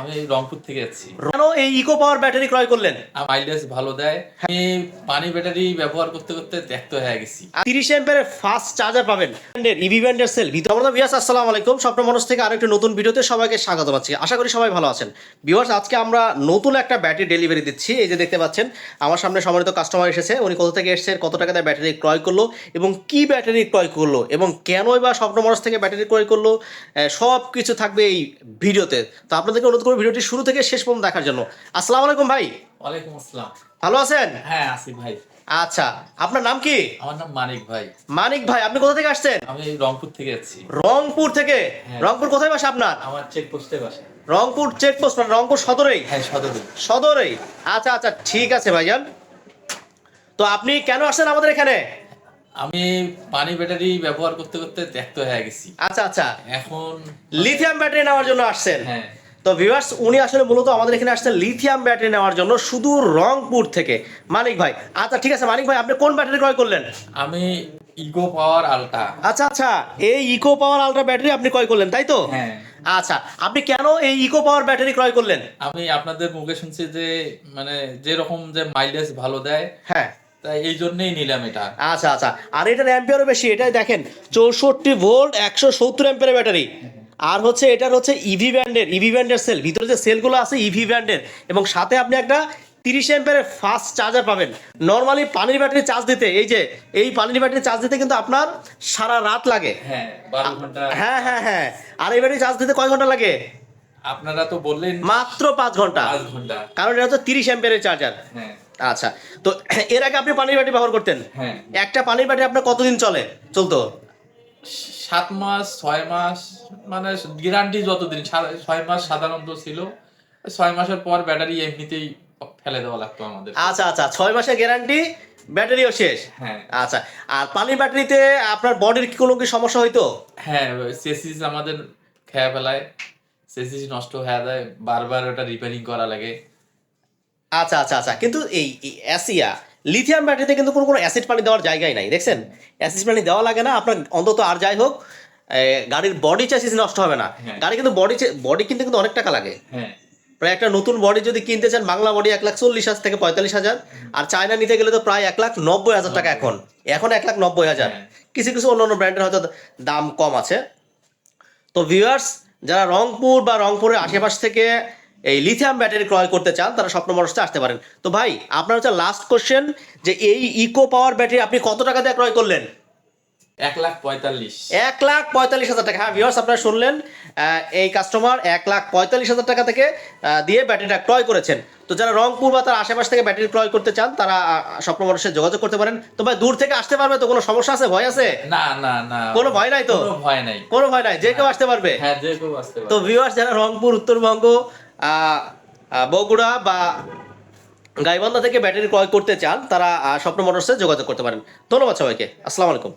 আমি রংপুর থেকে যাচ্ছি। কেন এই ইকো পাওয়ার ব্যাটারি ক্রয় করলেন? মাইলেজ ভালো দেয়। আমি পানি ব্যাটারি ব্যবহার করতে করতে দেখতে হয়ে গেছি। তিরিশ ফাস্ট চার্জার পাবেন। ইভি ব্যান্ডের সেল ভিতরে আমরা বিয়াস আসসালামু আলাইকুম। স্বপ্ন মানুষ থেকে আরেকটি নতুন ভিডিওতে সবাইকে স্বাগত পাচ্ছি আশা করি সবাই ভালো আছেন। আজকে আমরা নতুন একটা ব্যাটারি ডেলিভারি দিচ্ছি। এই যে দেখতে পাচ্ছেন আমার সামনে সম্মানিত কাস্টমার এসেছে। উনি কোথা থেকে এসেছে কত টাকা দিয়ে ব্যাটারি ক্রয় করল এবং কি ব্যাটারি ক্রয় করল এবং কেনই বা স্বপ্ন মানুষ থেকে ব্যাটারি ক্রয় করল সব কিছু থাকবে এই ভিডিওতে। তো আপনাদেরকে অনুরোধ করব ভিডিওটি শুরু থেকে শেষ পর্যন্ত দেখার জন্য। আসসালামু আলাইকুম ভাই। ওয়ালাইকুম আসসালাম। ভালো আছেন? হ্যাঁ আসি ভাই। আচ্ছা আপনার নাম কি? আমার নাম মানিক ভাই। মানিক ভাই আপনি কোথা থেকে আসছেন? আমি রংপুর থেকে যাচ্ছি রংপুর থেকে? হ্যাঁ। রংপুর কোথায় বাসা আপনার? আমার চেক পোস্টে বাসা। রংপুর চেকপোস্ট মানে রংপুর সদরেই? হ্যাঁ সদরে সদরেই। আচ্ছা আচ্ছা ঠিক আছে ভাইজান। তো আপনি কেন আসছেন আমাদের এখানে? আমি পানি ব্যাটারি ব্যবহার করতে করতে দেখতে হয়ে গেছি। আচ্ছা আচ্ছা। এখন লিথিয়াম ব্যাটারি নেওয়ার জন্য আসছেন। হ্যাঁ। তো ভিউয়ার্স উনি আসলে মূলত আমাদের এখানে আসছেন লিথিয়াম ব্যাটারি নেওয়ার জন্য শুধু রংপুর থেকে। মানিক ভাই আচ্ছা ঠিক আছে মানিক ভাই আপনি কোন ব্যাটারি ক্রয় করলেন? আমি ইকো পাওয়ার আলটা আচ্ছা আচ্ছা এই ইকো পাওয়ার আলট্রা ব্যাটারি আপনি ক্রয় করলেন তাই তো? হ্যাঁ। আচ্ছা আপনি কেন এই ইকো পাওয়ার ব্যাটারি ক্রয় করলেন? আমি আপনাদের মুখে শুনছি যে মানে যেরকম যে মাইলেজ ভালো দেয় হ্যাঁ। তাই এই জন্যই নিলাম এটা। আচ্ছা আচ্ছা আর এটার অ্যাম্পিয়ারও বেশি এটাই দেখেন চৌষট্টি ভোল্ট একশো সত্তর অ্যাম্পিয়ারের ব্যাটারি আর হচ্ছে এটার হচ্ছে ইভি ব্যান্ডের ইভি ব্যান্ডের সেল ভিতরে যে সেলগুলো আছে ইভি ব্যান্ডের এবং সাথে আপনি একটা তিরিশ অ্যাম্পিয়ারের ফাস্ট চার্জার পাবেন। নর্মালি পানির ব্যাটারি চার্জ দিতে এই যে এই পানির ব্যাটারি চার্জ দিতে কিন্তু আপনার সারা রাত লাগে। হ্যাঁ হ্যাঁ হ্যাঁ হ্যাঁ। আর এই ব্যাটারি চার্জ দিতে কয় ঘণ্টা লাগে? আপনারা তো বললেন মাত্র পাঁচ ঘণ্টা। ঘণ্টা। কারণ এটা হচ্ছে তিরিশ অ্যাম্পিয়ারের চার্জার আচ্ছা তো এর আগে আপনি পানির ব্যাটারি ব্যবহার করতেন? হ্যাঁ। একটা পানির ব্যাটারি আপনার কতদিন চলে? চলতো? সাত মাস ছয় মাস মানে গ্যারান্টি যতদিন ছয় মাস সাধারণত ছিল। ছয় মাসের পর ব্যাটারি এমনিতেই ফেলে দেওয়া লাগতো আমাদের। আচ্ছা আচ্ছা ছয় মাসের গ্যারান্টি ব্যাটারিও শেষ। হ্যাঁ। আচ্ছা আর পানির ব্যাটারিতে আপনার বডির কি কোনো কি সমস্যা হইতো? হ্যাঁ সেসিস আমাদের খেয়ে ফেলায়। সেসিস নষ্ট হয়ে যায় বারবার ওটা রিপেয়ারিং করা লাগে। আচ্ছা আচ্ছা আচ্ছা কিন্তু এই এই অ্যাসিয়া লিথিয়াম ব্যাটারিতে কিন্তু কোনো কোনো অ্যাসিড পানি দেওয়ার জায়গায় নাই দেখছেন? অ্যাসিড পানি দেওয়া লাগে না আপনার অন্তত আর যাই হোক গাড়ির বডি চাষিস নষ্ট হবে না। হ্যাঁ। গাড়ি কিন্তু বডি বডি কিনতে কিন্তু অনেক টাকা লাগে। হ্যাঁ। প্রায় একটা নতুন বডি যদি কিনতে চান বাংলা বডি এক লাখ চল্লিশ হাজার থেকে পঁয়তাল্লিশ হাজার আর চায়না নিতে গেলে তো প্রায় এক লাখ নব্বই হাজার টাকা এখন। এখন এক লাখ নব্বই হাজার। হ্যাঁ। কিছু কিছু অন্য অন্য ব্র্যান্ডের হয়তো দাম কম আছে। তো ভিউয়ার্স যারা রংপুর বা রংপুরের আশেপাশ থেকে এই লিথিয়াম ব্যাটারি ক্রয় করতে চান তারা স্বপ্ন মানুষতে আসতে পারেন। তো ভাই আপনার হচ্ছে লাস্ট কোশ্চেন যে এই ইকো পাওয়ার ব্যাটারি আপনি কত টাকা দিয়ে ক্রয় করলেন? এক লাখ পঁয়তাল্লিশ। এক লাখ পঁয়তাল্লিশ হাজার টাকা। হ্যাঁ ভিউয়ার্স আপনারা শুনলেন এই কাস্টমার এক লাখ পঁয়তাল্লিশ হাজার টাকা থেকে দিয়ে ব্যাটারিটা ক্রয় করেছেন। তো যারা রংপুর বা তার আশেপাশ থেকে ব্যাটারি ক্রয় করতে চান তারা স্বপ্ন মানুষের যোগাযোগ করতে পারেন। তো ভাই দূর থেকে আসতে পারবে তো কোনো সমস্যা আছে? ভয় আছে? না না না। কোনো ভয় নাই তো? কোনো ভয় নাই। কোনো ভয় নাই? যে কেউ আসতে পারবে? হ্যাঁ যে কেউ আসতে তো ভিউয়ার্স যারা রংপুর উত্তরবঙ্গ বগুড়া বা গাইবান্ধা থেকে ব্যাটারি ক্রয় করতে চান, তারা স্বপ্ন মোটরসে যোগাযোগ করতে পারেন। ধন্যবাদ সবাইকে। আসসালামু আলাইকুম।